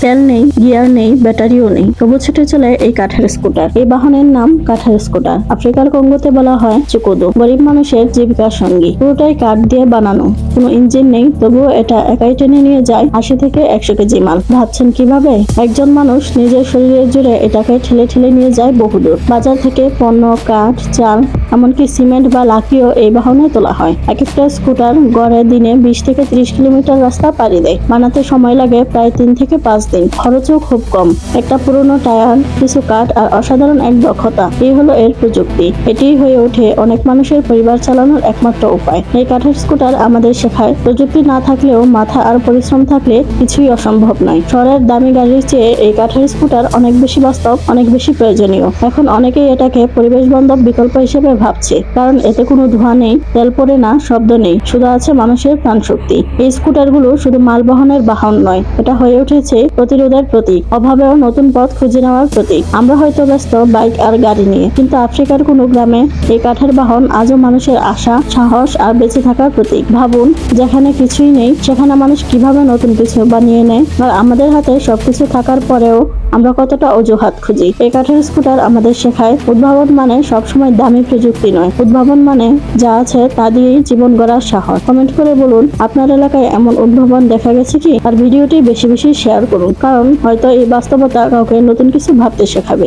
তেল নেই, গিয়ার নেই, ব্যাটারিও নেই। তবু ছুটে চলে এই কাঠের স্কুটার। এই বাহনের নাম কাঠের স্কুটার। আফ্রিকার কঙ্গোতে বলা হয় চুকুদো। গরিব মানুষের জীবিকার সঙ্গী। পুরোটাই কাঠ দিয়ে বানানো। কোনো ইঞ্জিন নেই, তবুও এটা একাই টেনে নিয়ে যায় আশি থেকে একশো কেজি মাল। ভাবছেন কীভাবে? একজন মানুষ নিজের শরীরের জুড়ে এটাকে ঠেলে ঠেলে নিয়ে যায় বহুদূর। বাজার থেকে পণ্য, কাঠ, চাল এমনকি সিমেন্ট বা লাকিও এই বাহনে তোলা হয়। এক একটা স্কুটার গড়ে দিনে বিশ থেকে ত্রিশ কিলোমিটার রাস্তা পাড়ি দেয়। বানাতে সময় লাগে প্রায় তিন থেকে পাঁচ দিন। খরচও খুব কম। একটা পুরনো টায়ার, কিছু কাঠ আর অসাধারণ এক দক্ষতা, এই হলো এর প্রযুক্তি। এটিই হয়ে ওঠে অনেক মানুষের পরিবার চালানোর একমাত্র উপায়। এই কাঠের স্কুটার আমাদের শেখায়, প্রযুক্তি না থাকলেও মাথা আর পরিশ্রম থাকলে কিছুই অসম্ভব নয়। শহরের দামি গাড়ির চেয়ে এই কাঠের স্কুটার অনেক বেশি বাস্তব, অনেক বেশি প্রয়োজনীয়। এখন অনেকেই এটাকে পরিবেশ বান্ধব বিকল্প হিসেবে ভাবছে। কারণ এতে কোনো ধোঁয়া নেই, তেল পড়ে না, শব্দ নেই, শুধু আছে মানুষের প্রাণশক্তি। এই স্কুটারগুলো শুধু মালবহনের বাহন নয়, এটা হয়ে উঠেছে প্রতিরোধের প্রতীক অভাবেও নতুন পথ খুঁজে নেওয়ার প্রতীক। আমরা হয়তো ব্যস্ত, বাইক আর গাড়ি নিয়ে, কিন্তু আফ্রিকার কোনো গ্রামে এই কাঠের বাহন আজও মানুষের আশা, সাহস আর বেঁচে থাকার প্রতীক। ভাবুন, যেখানে কিছুই নেই, সেখানে মানুষ কীভাবে নতুন কিছু বানিয়ে নেয়? আর আমাদের হাতে সবকিছু থাকার পরেও আমরা কতটা অজুহাত খুঁজি। এই কাঠের স্কুটার আমাদের শেখায়, উদ্ভাবন মানে সবসময় দামি প্রযুক্তি নয়। উদ্ভাবন মানে যা আছে তা দিয়েই জীবন গড়ার সাহস। কমেন্ট করে বলুন, আপনার এলাকায় এমন উদ্ভাবন দেখা গেছে কি? আর ভিডিওটি বেশি বেশি শেয়ার করুন, কারণ হয়তো এই বাস্তবতা কাউকে নতুন কিছু ভাবতে শেখাবে।